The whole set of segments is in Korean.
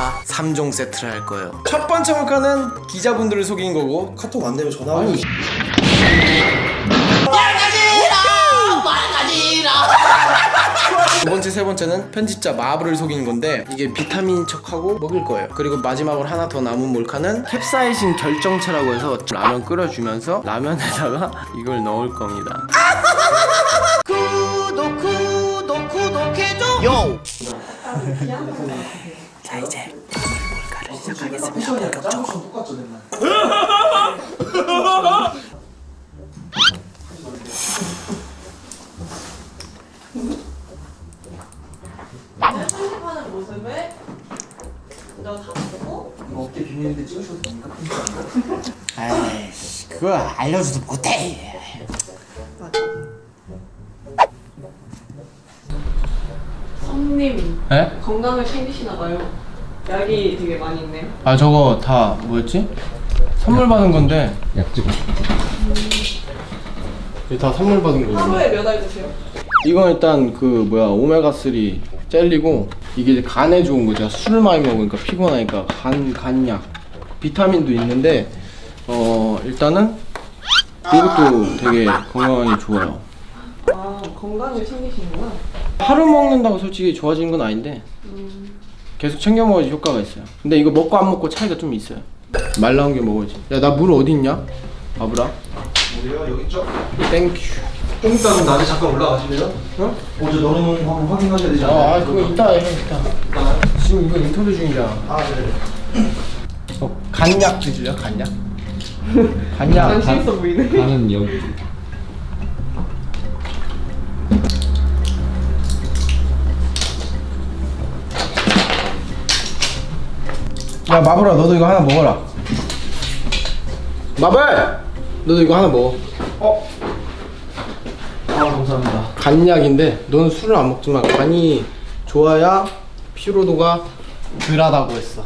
다 3종 세트를 할 거예요. 첫 번째 몰카는 기자분들을 속인 거고 카톡 안 되면 전화하고 아유, 두 번째, 세 번째는 편집자 마블을 속이는 건데 이게 비타민 척하고 먹일 거예요. 그리고 마지막으로 하나 더 남은 몰카는 캡사이신 결정체라고 해서 라면 끓여주면서 라면에다가 이걸 넣을 겁니다. 구독 구독 구독해줘 요 자 이제 몰카를 시작하겠습니다. 편집하는 모습을 먼저 다 보고 어깨 비밀인데 찍으셔도 됩니까? 아이씨 그거 알려줘도 못해. 성님 이 에? 건강을 챙기시나 봐요. 약이 되게 많이 있네요. 아 저거 다 뭐였지? 선물 받은 건데 약집 이게 다 선물 받은 거예요. 하루에 몇 알 드세요? 이건 일단 그 뭐야 오메가 3 젤리고 이게 이제 간에 좋은 거죠. 술을 많이 먹으니까 피곤하니까 간 간약 비타민도 있는데 어 일단은 이것도 되게 건강에 좋아요. 아 건강을 챙기시는구나. 하루 먹는다고 솔직히 좋아지는 건 아닌데 계속 챙겨 먹어야지 효과가 있어요. 근데 이거 먹고 안 먹고 차이가 좀 있어요. 말 나온 게 먹어야지. 야 나 물 어디 있냐? 바브라. 우리가 여기 있죠? 땡큐. 좀 이따 좀 낮에 잠깐 올라가실래요? 어? 어제 넣어놓은 거 한번 확인하셔야 되지 아, 않나요? 아 그거 이따 해 이따. 이따가요? 지금 이거 인터뷰 중이잖아. 아 네네 어, 간약 드실래요? 간약? 간약. 관심 있어 보이네. 나는 여기 야 마블아 너도 이거 하나 먹어라. 마블! 너도 이거 하나 먹어. 어? 아 감사합니다 간약인데 너는 술을 안 먹지만 간이 좋아야 피로도가 덜하다고 했어.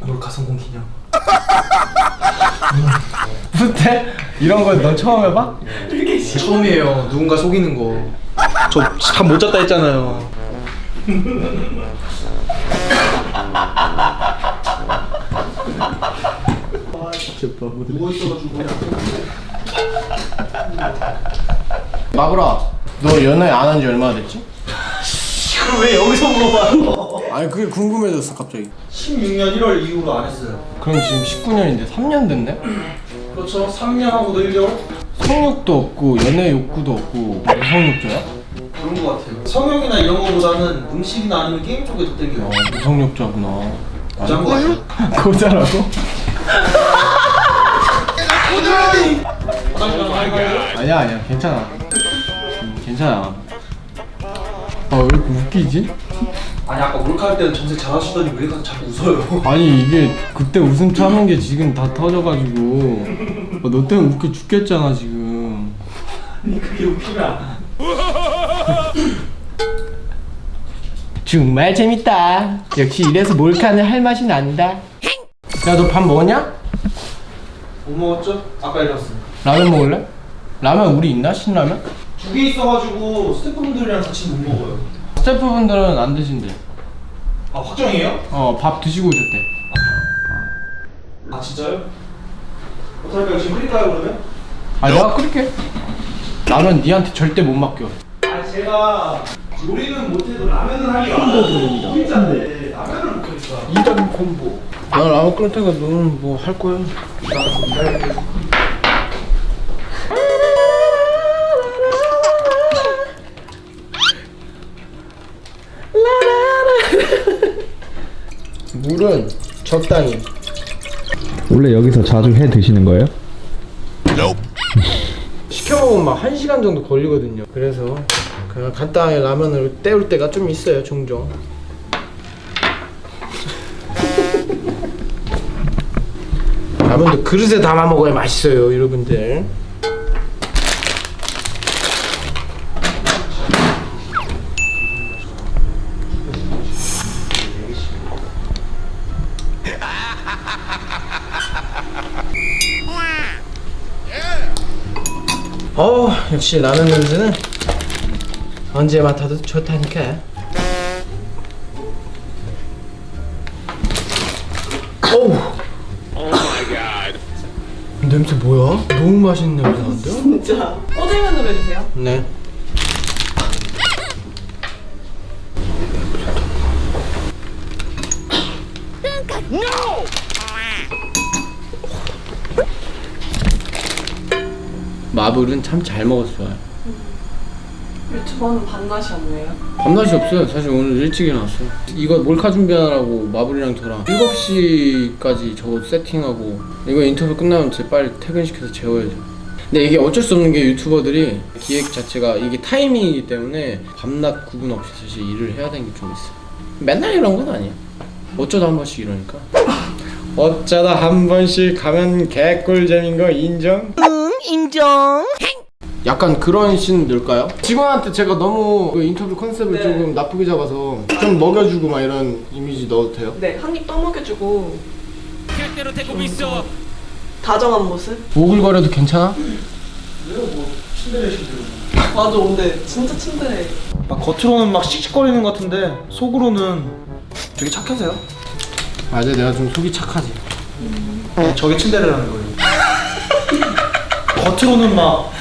몰카 성공 기념 무슨 이런 거너 처음 해봐? 처음이에요 누군가 속이는 거저 잠 못 잤다 했잖아요 마블아 너 연애 안 한 지 얼마나 됐지? 왜 여기서 물어봐요 아니 그게 궁금해졌어 갑자기. 16년 1월 이후로 안 했어요 그럼 지금 19년인데 3년 됐네? 그렇죠 3년하고도 1개월? 성욕도 없고 연애 욕구도 없고 무성욕자야? 그런 거 같아요 성형이나 이런 거보다는 음식이나 아니면 게임 쪽에 더 땡겨요 어 무성욕자구나. 고자인 거 같아요 고자라고? 화장실 가서? 아니야 아니야 괜찮아. 음, 괜찮아. 아왜 이렇게 웃기지? 아니 아까 몰카 할 때는 정색 잘하시더니 왜 이렇게 자꾸 웃어요 아니 이게 그때 웃음 참은 게 지금 다 터져가지고 어, 너 때문에 웃겨 죽겠잖아 지금. 그게 웃기나 정말 재밌다. 역시 이래서 몰카는 할 맛이 난다. 야 너 밥 먹었냐? 못 먹었죠? 아까 일어났어요 라면 먹을래? 라면 우리 있나? 신라면? 두 개 있어가지고 스태프분들이랑 같이 못 먹어요 스태프분들은 안 드신대. 아 확정이에요? 어 밥 드시고 오셨대. 아 진짜요? 어떡할까요? 지금 끓일까요 그러면? 아 내가 끓일게. 나는 니한테 절대 못 맡겨. 아 제가 요리는 못해도 라면은 하기 콤보 진짜인데 라면을 못하니까 2점 콤보. 나 라면 끓일 테니까 너는 뭐 할 거야? 물은 적당히. 원래 여기서 자주 해 드시는 거예요? 시켜 먹으면 막 1시간 정도 걸리거든요. 그래서 그냥 간단하게 라면을 때울 때가 좀 있어요, 종종. 라면도 그릇에 담아 먹어야 맛있어요, 여러분들. 어, 역시 라면 냄새는 언제 맡아도 좋다니까. 어우. 냄새 뭐야? 너무 맛있는 냄새 나는데? 진짜. 꼬들면으로 해주세요. 네. 마블은 참 잘 먹었어요. 유튜버는 반맛이 없네요. 밤낮이 없어요. 사실 오늘 일찍 일어났어요. 이거 몰카 준비하느라고 마블이랑 저랑 7시까지 저거 세팅하고 이거 인터뷰 끝나면 제 빨리 퇴근시켜서 재워야죠. 근데 이게 어쩔 수 없는 게 유튜버들이 기획 자체가 이게 타이밍이기 때문에 밤낮 구분 없이 사실 일을 해야 되는 게 좀 있어요. 맨날 이런 건 아니에요. 어쩌다 한 번씩 이러니까. 어쩌다 한 번씩 가면 개꿀잼인 거 인정? 응 인정 약간 그런 씬 넣을까요? 직원한테 제가 너무 그 인터뷰 컨셉을 네. 조금 나쁘게 잡아서 좀 먹여주고 막 이런 이미지 넣어도 돼요? 네, 한입 떠먹여주고. 다정한 모습? 오글거려도 괜찮아? 맞아, 근데 진짜 친절해. 막 겉으로는 막 씩씩거리는 것 같은데 속으로는 되게 착하세요. 맞아 내가 좀 속이 착하지 저게 침대라는 거예요. 겉으로는 막, 막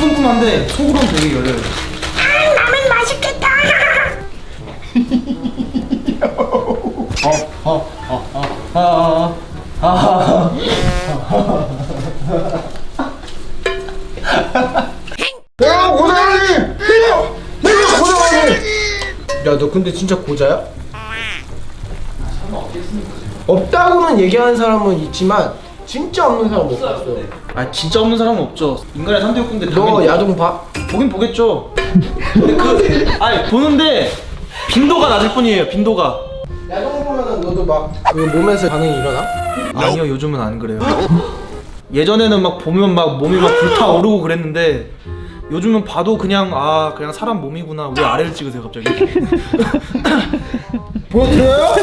뿜뿜한데 속으로는 되게 열려요. 내가 고자니! 내가! 내가 고자니! 야 너 근데 진짜 고자야? 없다고는 얘기하는 사람은 있지만 진짜 없는 사람 못 봤어 아 진짜 없는 사람은 없죠. 인간의 3대 욕구인데 너 당연히 야동 봐? 보긴 보겠죠. 근데 그 아니 보는데 빈도가 낮을 뿐이에요. 빈도가. 야동 보면은 너도 막 그 몸에서 반응이 일어나? 아니요 요즘은 안 그래요. 예전에는 막 보면 막 몸이 막 불타오르고 그랬는데 요즘은 봐도 그냥 아 그냥 사람 몸이구나 왜 아래를 찍으세요 갑자기 보여드려요?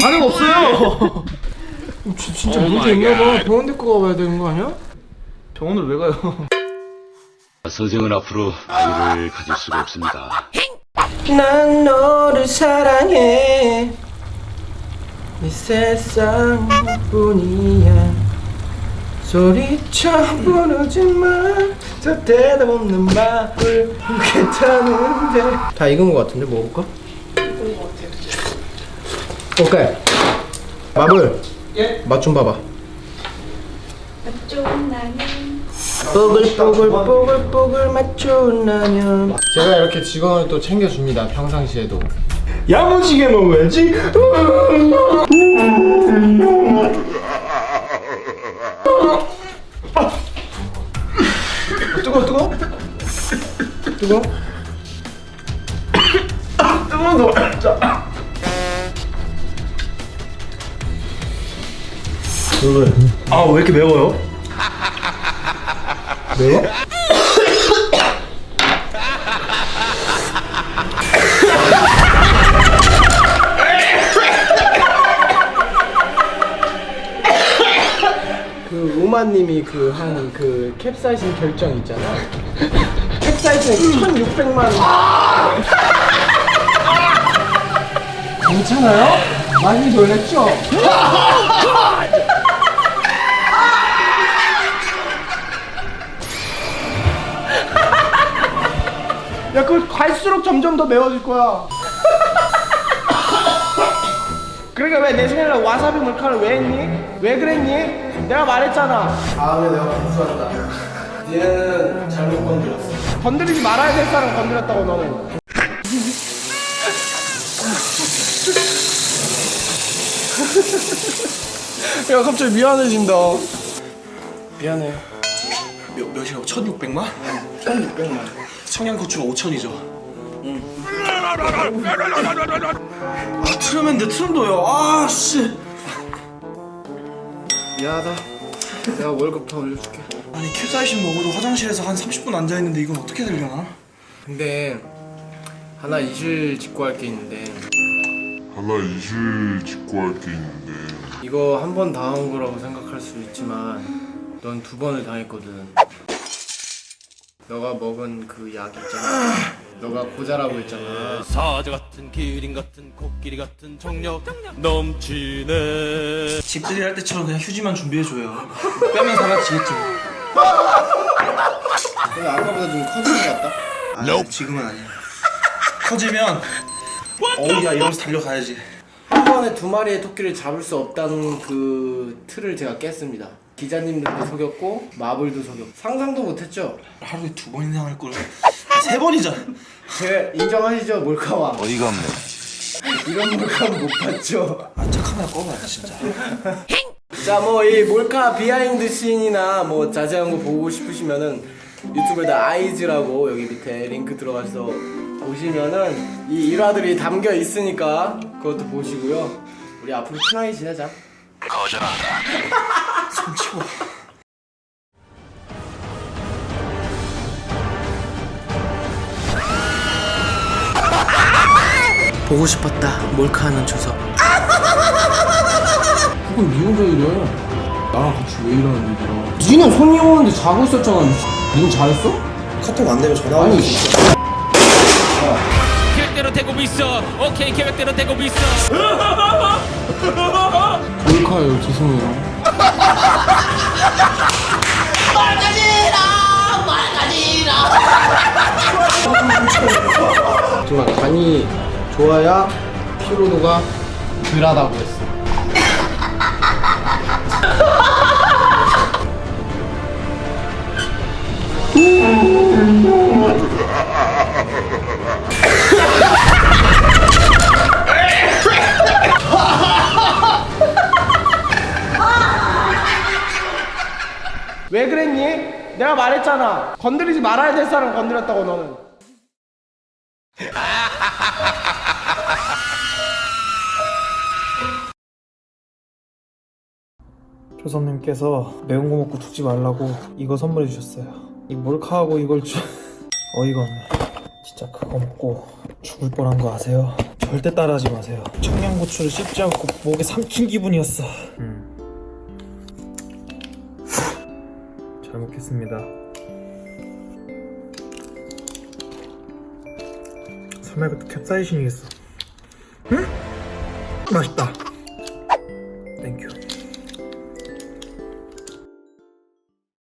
반응 없어요 지- 진짜 문제 있나봐. 병원 데리고 가봐야 되는 거 아니야? 병원을 왜 가요? 선생은 앞으로 아이를 가질 수가 없습니다. 난 너를 사랑해. 이 세상 뿐이야. 소리쳐 부르지만 저 대답 없는 말을 괜찮은데. 다 익은 거 같은데 먹어볼까? 오케이. 마블 예? 맛 좀 봐봐. 뽀글뽀글뽀글뽀글 맛 좋은 라면. 제가 이렇게 직원을 또 챙겨줍니다 평상시에도. 야무지게 먹어야지. 뜨거 뜨거? 뜨거 아 왜 이렇게 매워요? 매워? 그 우마님이 그 한 그 캡사이신 결정 있잖아. 캡사이신 1,600만. 괜찮아요? 많이 놀랬죠? 야, 그걸 갈수록 점점 더 매워질 거야. 그러니까 왜 내 생일날 와사비 몰카를 왜 했니? 왜 그랬니? 내가 말했잖아. 다음에 내가 복수한다. 얘는 잘못 건드렸어. 건드리지 말아야 될 사람 건드렸다고 너는. 야 갑자기 미안해진다. 미안해. 몇, 몇이라고? 1600만? 1600만. 청양고추가 5000이죠 아 트름인데 트름도요 아 씨 미안하다. 내가 월급 더 올려줄게. 아니 캡사이신 먹어도 화장실에서 한 30분 앉아있는데 이건 어떻게 되려나? 근데 하나 이실 짓고 할 게 있는데 하나 이실 짓고 할 게 있는데 이거 한 번 당한 거라고 생각할 수 있지만 넌 두 번을 당했거든. 너가 먹은 그 약 있잖아. 너가 고자라고 했잖아. 사자 같은 기린 같은 코끼리 같은 정력 넘치네 집들이 할 때처럼 그냥 휴지만 준비해줘요. 빼면 사라지겠지. 뭐. 근데 아까보다 좀 커진 것 같다. 아니, 지금은 아니야. 커지면 어우 야 이러면서 달려가야지. 한 번에 두 마리의 토끼를 잡을 수 없다는 그 틀을 제가 깼습니다. 기자님들도 속였고 마블도 속였고 상상도 못했죠. 하루에 두 번이나 할 걸. 세 번이잖아. 제 인정하시죠 몰카와. 어이가 없네. 이런 몰카는 못 봤죠. 아, 저 카메라 꺼봐야 진짜. 자, 뭐 이 몰카 비하인드 씬이나 뭐 자세한 거 보고 싶으시면은 유튜브에다 아이즈라고 여기 밑에 링크 들어가서 보시면은 이 일화들이 담겨 있으니까 그것도 보시고요. 우리 앞으로 친하게 지내자. 손 치워. 보고 싶었다 몰카하는 조석 그건 니 혼자 이래. 나랑 같이 왜 이러는 일이야. 니는 손님 오는데 자고 있었잖아. 니는 잘했어? 카톡 안 되면 전화 아니, 오면 씨. 계획대로 되고 있어 오케이 계획대로 되고 있어 몰카예요. 죄송해요. 하지만 간이 좋아야 피로도가 덜하다고 했어. 왜 그랬니? 내가 말했잖아. 건드리지 말아야 될 사람 건드렸다고 너는. 조선님께서 매운 거 먹고 죽지 말라고 이거 선물해 주셨어요. 이 몰카하고 이걸 주... 어이가 없네. 진짜 그거 먹고 죽을 뻔한 거 아세요? 절대 따라하지 마세요. 청양고추를 씹지 않고 목에 삼킨 기분이었어. 음. 잘 먹겠습니다. 설마 이것도 캡사이신이겠어? 응? 맛있다.